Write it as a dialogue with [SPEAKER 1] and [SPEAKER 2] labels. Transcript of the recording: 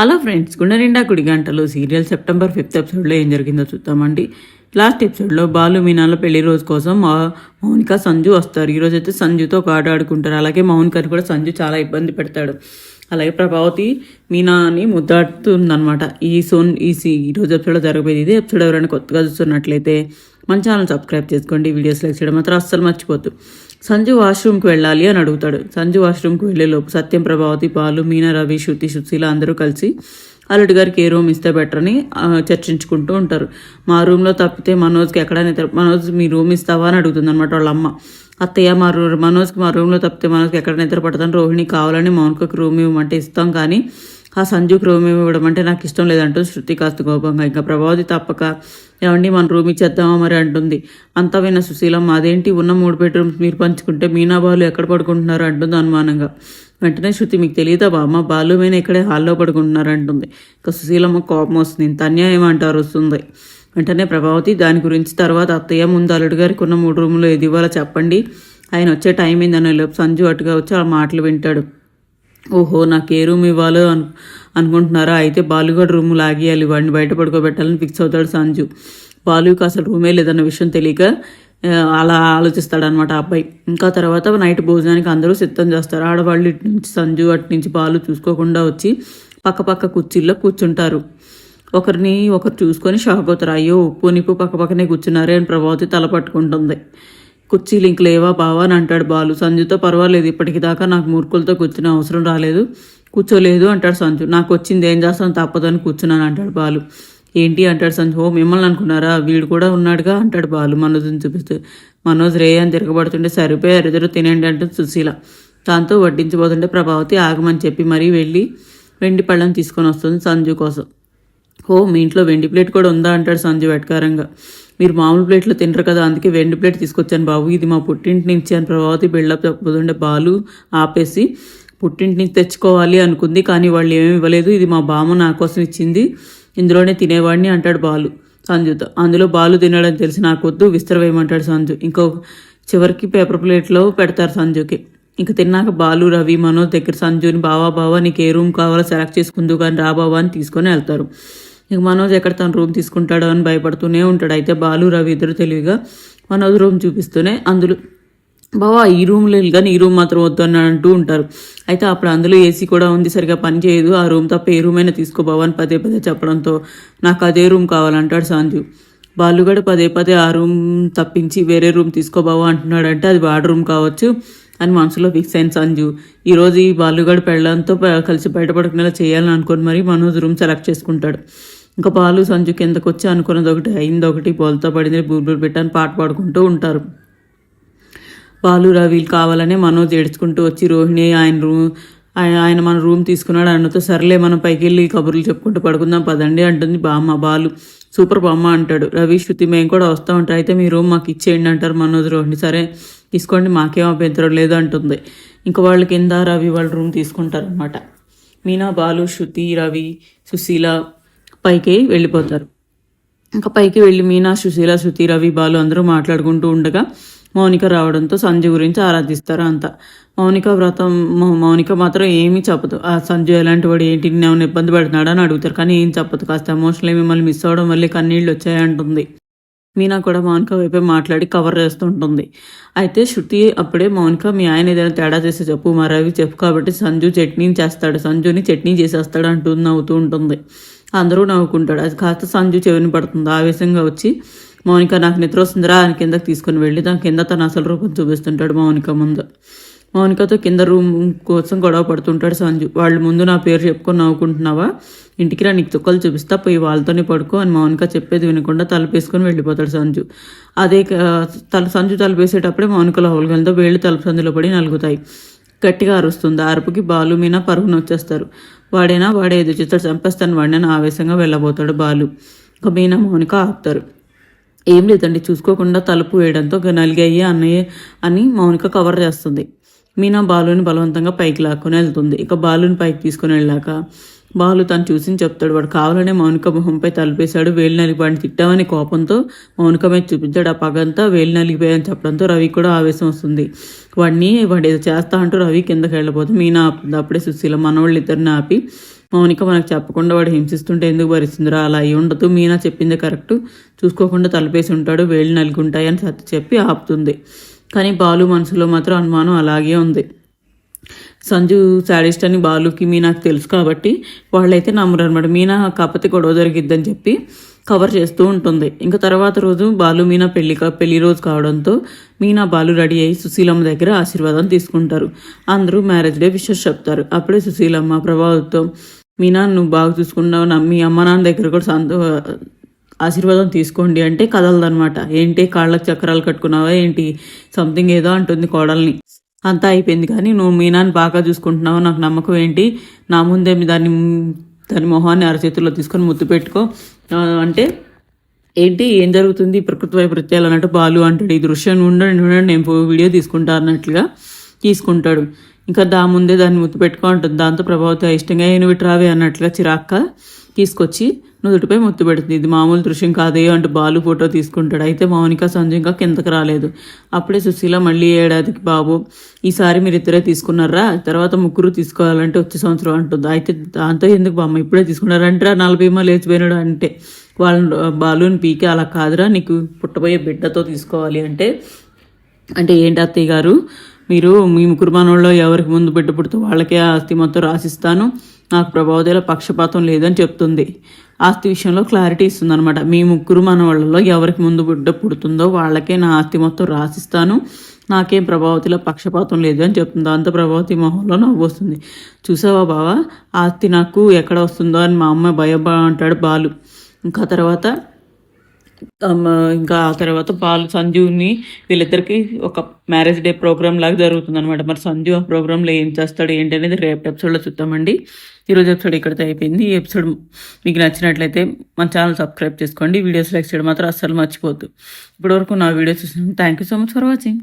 [SPEAKER 1] Hello friends గుండెనిండా కుడి గంటలు serial September fifth ఎపిసోడ్లో ఏం జరిగిందో చూద్దామండి. లాస్ట్ ఎపిసోడ్లో బాలు మీనాల పెళ్ళి రోజు కోసం మా- మౌనిక సంజు వస్తారు. ఈరోజు అయితే సంజుతో ఒక ఆట ఆడుకుంటారు. అలాగే మౌనికని కూడా సంజు చాలా ఇబ్బంది పెడతాడు. అలాగే ప్రభావతి మీనాని ముద్దాడుతుందనమాట ఈ సోన్ ఈ సీ ఈ రోజు ఎపిసోడ్లో జరగబోయేది ఇది ఎపిసోడ్. ఎవరైనా కొత్తగా చూస్తున్నట్లయితే మన ఛానల్ సబ్స్క్రైబ్ చేసుకోండి. వీడియోస్ లైక్ చేయడం మాత్రం అస్సలు మర్చిపోద్దు. సంజు వాష్రూమ్కి వెళ్ళాలి అని అడుగుతాడు. సంజు వాష్రూమ్కి వెళ్ళే లోపు సత్యం ప్రభావతి పాలు మీనా రవి శృతి శుశీల అందరూ కలిసి అల్లుడి గారికి ఏ రూమ్ ఇస్తే బెటర్ అని చర్చించుకుంటూ ఉంటారు. మా రూమ్లో తప్పితే మనోజ్కి ఎక్కడ నిద్ర మనోజ్ మీ రూమ్ ఇస్తావా అని అడుగుతుంది అనమాట వాళ్ళ అమ్మ. అత్తయ్య మా రూ మనోజ్కి మా రూమ్లో తప్పితే మనోజ్కి ఎక్కడ నిద్ర పడతాను రోహిణి కావాలని మౌనికకి రూమ్ ఇవ్వమంటే ఇస్తాం కానీ ఆ సంజుకి రూమ్ ఇవ్వడం అంటే నాకు ఇష్టం లేదంటూ శృతి కాస్త కోపంగా. ఇంకా ప్రభావతి తప్పక ఏమండి మన రూమ్ ఇచ్చేద్దామా మరి అంటుంది. అంతా విన్న సుశీలమ్మ అదేంటి ఉన్న మూడు బెడ్రూమ్స్ మీరు పంచుకుంటే మీనా బాలు ఎక్కడ పడుకుంటున్నారు? అంటుంది అనుమానంగా. వెంటనే శృతి మీకు తెలియదా బామ్మ? బాలు మీద ఇక్కడే హాల్లో పడుకుంటున్నారు అంటుంది. ఇంకా సుశీలమ్మ కోపం వస్తుంది. ఇంత అన్యాయం అంటారు వస్తుంది. వెంటనే ప్రభావతి దాని గురించి తర్వాత అత్తయ్య ముందు అల్లుడు గారికి ఉన్న మూడు రూములు ఏది ఇవ్వాలో చెప్పండి. ఆయన వచ్చే టైం ఏందని లోపు సంజు అటుగా వచ్చి ఆ మాటలు వింటాడు. ఓహో నాకు ఏ రూమ్ ఇవ్వాలో అను అనుకుంటున్నారా? అయితే బాలుగడ్ రూమ్ లాగేయాలి. వాడిని బయట పడుకోబెట్టాలని ఫిక్స్ అవుతాడు సంజు. బాలుకి అసలు రూమే లేదన్న విషయం తెలియక అలా ఆలోచిస్తాడనమాట అబ్బాయి. ఇంకా తర్వాత నైట్ భోజనానికి అందరూ సిద్ధం చేస్తారు. ఆడవాళ్ళు ఇటు నుంచి సంజు అటు నుంచి బాలు చూసుకోకుండా వచ్చి పక్క పక్క కుర్చీల్లో కూర్చుంటారు. ఒకరిని ఒకరు చూసుకొని షాక్ అవుతారు అయ్యో ఉప్పు నిప్పు పక్క పక్కనే కూర్చున్నారే అని ప్రభావతి తల పట్టుకుంటుంది. కుర్చీలు ఇంక లేవా బావా అని అంటాడు బాలు. సంజుతో పర్వాలేదు ఇప్పటికి దాకా నాకు మూర్ఖులతో కూర్చునే అవసరం రాలేదు. కూర్చోలేదు అంటాడు సంజు. నాకు వచ్చింది ఏం చేస్తాను తప్పదని కూర్చున్నాను అంటాడు బాలు. ఏంటి అంటాడు సంజు? ఓ మిమ్మల్ని అనుకున్నారా? వీడు కూడా ఉన్నాడుగా అంటాడు బాలు మనోజ్ని చూపిస్తూ. మనోజ్ రే అని తిరగబడుతుంటే సరిపోయే అరిదరు తినండి అంటుంది సుశీల. దాంతో వడ్డించబోతుంటే ప్రభావతి ఆగమని చెప్పి మరీ వెళ్ళి వెండి పళ్ళని తీసుకొని వస్తుంది సంజు కోసం. ఓ మీ ఇంట్లో వెండి ప్లేట్ కూడా ఉందా అంటాడు సంజు వెటకారంగా. మీరు మామూలు ప్లేట్లో తినరు కదా అందుకే వెండి ప్లేట్ తీసుకొచ్చాను బాబు. ఇది మా పుట్టింటి నుంచి అని ప్రభావతి బిల్డప్ చెప్పబోతుండే బాలు ఆపేసి పుట్టింటి నుంచి తెచ్చుకోవాలి అనుకుంది కానీ వాళ్ళు ఏమీ ఇవ్వలేదు. ఇది మా బామ్మ నా కోసం ఇచ్చింది ఇందులోనే తినేవాడిని అంటాడు బాలు సంజుతో అందులో బాలు తినడం తెలిసి నాకొద్దు విస్తరవేయమంటాడు సంజు ఇంకో చివరికి పేపర్ ప్లేట్లో పెడతారు సంజుకి ఇంక తిన్నాక బాలు రవి మనోజ్ దగ్గర సంజుని బావా బావా నీకు ఏ రూమ్ కావాలో సెలెక్ట్ చేసుకుందు కానీ రా బావా అని తీసుకొని వెళ్తారు. ఇక మనోజ్ ఎక్కడ తన రూమ్ తీసుకుంటాడో అని భయపడుతూనే ఉంటాడు. అయితే బాలు రవి ఇద్దరు తెలివిగా మనోజ్ రూమ్ చూపిస్తూనే అందులో బావా ఈ రూమ్లో లేదు కానీ ఈ రూమ్ మాత్రం వద్దు అని అంటూ ఉంటారు. అయితే అప్పుడు అందులో ఏసీ కూడా ఉంది సరిగా పని చేయదు. ఆ రూమ్ తప్ప ఏ రూమ్ అయినా తీసుకో బావా అని పదే పదే చెప్పడంతో నాకు అదే రూమ్ కావాలంటాడు సంజు. కూడా పదే పదే ఆ రూమ్ తప్పించి వేరే రూమ్ తీసుకోబావా అంటున్నాడంటే అది వాడి రూమ్ కావచ్చు అని మనసులో ఫిక్స్ అయిన సంజు. ఈరోజు ఈ బాలుగడ పెళ్ళంతో కలిసి బయటపడుకునేలా చేయాలని అనుకొని మరి మనోజ్ రూమ్ సెలెక్ట్ చేసుకుంటాడు. ఇంకా పాలు సంజు కిందకు వచ్చి అనుకున్నది ఒకటి అయింది ఒకటి బోల్తా పడింది బూబులు పెట్టని పాట పాడుకుంటూ ఉంటారు. పాలు రవిలు కావాలనే మనోజ్ ఏడ్చుకుంటూ వచ్చి రోహిణి ఆయన రూమ్ ఆయన- ఆయన మన రూమ్ తీసుకున్నాడు అన్నతో సర్లే మనం పైకి వెళ్ళి కబుర్లు చెప్పుకుంటూ పడుకుందాం పదండి అంటుంది బామ్మ. బాలు సూపర్ బామ్మ అంటాడు. రవి శృతి మేము కూడా వస్తాం ఉంటాం అయితే మీ రూమ్ మాకు ఇచ్చేయండి అంటారు మనోజ్ రోహిణి. సరే తీసుకోండి మాకేం అభ్యంతరం లేదు అంటుంది. ఇంకా వాళ్ళు కింద రవి వాళ్ళ రూమ్ తీసుకుంటారు అనమాట మీనా బాలు శృతి రవి సుశీల పైకి వెళ్ళిపోతారు. ఇంకా పైకి వెళ్ళి మీనా సుశీల శృతి రవి బాలు అందరూ మాట్లాడుకుంటూ ఉండగా మౌనిక రావడంతో సంజయ్ గురించి ఆరాధిస్తారు అంతా. మౌనిక వ్రతం మౌనిక మాత్రం ఏమీ చెప్పదు. ఆ సంజయ్ ఎలాంటి వాడు ఏంటి నేను ఇబ్బంది పెడుతున్నాడా అని అడుగుతారు. కానీ ఏం చెప్పదు. కాస్త ఎమోషనల్ మిమ్మల్ని మిస్ అవ్వడం వల్లే కన్నీళ్ళు వచ్చాయంటుంది. మీనా కూడా మౌనిక వైపే మాట్లాడి కవర్ చేస్తుంటుంది. అయితే శృతి అప్పుడే మౌనిక మీ ఆయన ఏదైనా తేడా చేస్తే చెప్పు మా రవి చెప్పు కాబట్టి సంజు చట్నీ చేస్తాడు. సంజుని చట్నీ చేసేస్తాడు అంటూ నవ్వుతూ ఉంటుంది. అందరూ నవ్వుకుంటాడు అది కాస్త సంజు చెవిని పడుతుంది. ఆవేశంగా వచ్చి మౌనిక నాకు నిద్ర వస్తుందిరా. అని కిందకి తీసుకుని వెళ్ళి దాని కింద తన అసలు రూపం చూపిస్తుంటాడు మౌనిక ముందు. మౌనికతో కింద రూమ్ కోసం గొడవ పడుతుంటాడు సంజు. వాళ్ళు ముందు నా పేరు చెప్పుకొని నవ్వుకుంటున్నావా? ఇంటికి రా నీకు తుక్కలు చూపిస్తా పోయి వాళ్ళతోనే పడుకో అని మౌనిక చెప్పేది వినకుండా తలపేసుకొని వెళ్ళిపోతాడు సంజు. అదే క- తల సంజు తలపేసేటప్పుడే మౌనిక లోపలికి వేళ్ళు తలుపు సందులో పడి నలుగుతాయి. గట్టిగా అరుస్తుంది. అరుపుకి బాలు మీన పరుగున వచ్చేస్తారు. వాడేనా? వాడే ఎదురు చేస్తాడు. చంపేస్తాను వాడిని ఆవేశంగా వెళ్ళబోతాడు బాలు. ఒక మీనా మౌనిక ఆపుతారు. ఏం లేదండి. చూసుకోకుండా తలుపు వేయడంతో ఇక నలిగాయి అన్నయ్య అని మౌనిక కవర్ చేస్తుంది. మీనా బాలుని బలవంతంగా పైకి లాక్కొని వెళ్తుంది. ఇక బాలుని పైకి తీసుకొని వెళ్ళాక బాలు తను చూసి చెప్తాడు వాడు కావాలనే మౌనిక మొహంపై తలిపేశాడు. వేలు నలిగి తిట్టామని కోపంతో మౌనిక మీద చూపించాడు. ఆ పగంతా వేలు నలిగిపోయాయని చెప్పడంతో రవి కూడా ఆవేశం వస్తుంది. వాడిని వాడు ఏదో చేస్తా అంటూ రవి కిందకి వెళ్ళిపోతే మీనా ఆపుతుంది. అప్పుడే సుశీల మనవాళ్ళు ఇద్దరిని ఆపి మౌనిక మనకు చెప్పకుండా వాడు హింసిస్తుంటే ఎందుకు భరిస్తుందిరా? అలా అయి ఉండదు. మీనా చెప్పింది కరెక్ట్. చూసుకోకుండా తలపేసి ఉంటాడు. వేళ్ళు నలుగుంటాయి అని సత్య చెప్పి ఆపుతుంది. కానీ బాలు మనసులో మాత్రం అనుమానం అలాగే ఉంది. సంజు శాడిస్ట్ అని బాలుకి మీనాకు తెలుసు కాబట్టి వాళ్ళైతే నమ్మరు అనమాట మీనా కాకపోతే గొడవ జరిగిద్దని చెప్పి కవర్ చేస్తూ ఉంటుంది. ఇంకా తర్వాత రోజు బాలు మీనా పెళ్ళి పెళ్ళి రోజు కావడంతో మీనా బాలు రెడీ అయ్యి సుశీలమ్మ దగ్గర ఆశీర్వాదం తీసుకుంటారు. అందరూ మ్యారేజ్ డే విషెస్ చెప్తారు. అప్పుడే సుశీలమ్మ ప్రభావంతో మీనా నువ్వు బాగా చూసుకున్నావు. మీ అమ్మ నాన్న దగ్గర కూడా సంతో ఆశీర్వాదం తీసుకోండి అంటే కదలదనమాట ఏంటి కాళ్ళకు చక్రాలు కట్టుకున్నావా ఏంటి? సంథింగ్ ఏదో అంటుంది కోడల్ని. అంతా అయిపోయింది కానీ నువ్వు మీనాన్ని బాగా చూసుకుంటున్నావు? నాకు నమ్మకం ఏంటి? నా ముందే మీ దాన్ని దాని మొహాన్ని అరచేతుల్లో తీసుకొని ముద్దు పెట్టుకో. అంటే ఏంటి? ఏం జరుగుతుంది? ప్రకృతి వైపరీత్యాలు అన్నట్టు బాలు అంటాడు. ఈ దృశ్యం ఉండండి ఉండండి. నేను పో- వీడియో తీసుకుంటా అన్నట్లుగా తీసుకుంటాడు. ఇంకా దా ముందే దాన్ని ముద్దు పెట్టుకో అంటుంది. దాంతో ప్రభావిత ఇష్టంగా ఏను రావే అన్నట్లుగా చిరాక్క తీసుకొచ్చి నుదుటిపై ముత్తు పెడుతుంది. ఇది మామూలు దృశ్యం కాదే అంటూ బాలు ఫోటో తీసుకుంటాడు. అయితే మౌనిక సంజు ఇంకా కిందకి రాలేదు. అప్పుడే సుశీల మళ్ళీ ఏడాదికి బాబు ఈసారి మీరు ఇద్దరే తీసుకున్నారా? తర్వాత ముగ్గురు తీసుకోవాలంటే వచ్చే సంవత్సరం అంటుంది. అయితే దాంతో ఎందుకు బామ్మ ఇప్పుడే తీసుకున్నారంటే నలభై మా లేచిపోయినాడు అంటే వాళ్ళని బాలుని పీకి అలా కాదురా నీకు పుట్టబోయే బిడ్డతో తీసుకోవాలి అంటే అంటే ఏంటి అత్తయ్య గారు? మీరు మీ ముగ్గురు మనోళ్ళు ఎవరికి ముందు బిడ్డ పుడితే వాళ్ళకే ఆస్తి మొత్తం రాసిస్తాను. నాకు ప్రభావతిలో పక్షపాతం లేదని చెప్తుంది. ఆస్తి విషయంలో క్లారిటీ ఇస్తుందనమాట మీ ముగ్గురు మనవాళ్ళలో ఎవరికి ముందు బిడ్డ పుడుతుందో వాళ్ళకే నా ఆస్తి మొత్తం రాసిస్తాను. నాకేం ప్రభావతిలో పక్షపాతం లేదు అని చెప్తుంది. దాంతో ప్రభావతి మొహంలో నవ్వు వస్తుంది. చూసావా బావా? ఆస్తి నాకు ఎక్కడ వస్తుందో అని మా అమ్మ భయపడ అంటాడు బాలు. ఇంకా తర్వాత ఇంకా ఆ తర్వాత పాల్ సంజుని వీళ్ళిద్దరికి ఒక మ్యారేజ్ డే ప్రోగ్రామ్ లాగా జరుగుతుంది అనమాట మరి సంజు ఆ ప్రోగ్రాంలో ఏం చేస్తాడు ఏంటి అనేది రేపు ఎపిసోడ్లో చూద్దామండి. ఈరోజు ఎపిసోడ్ ఇక్కడితో అయిపోయింది. ఈ ఎపిసోడ్ మీకు నచ్చినట్లయితే మన ఛానల్ సబ్స్క్రైబ్ చేసుకోండి. వీడియోస్ లైక్ చేయడం మాత్రం అస్సలు మర్చిపోద్దు ఇప్పటివరకు నా వీడియోస్ చూసిన thank you so much for watching.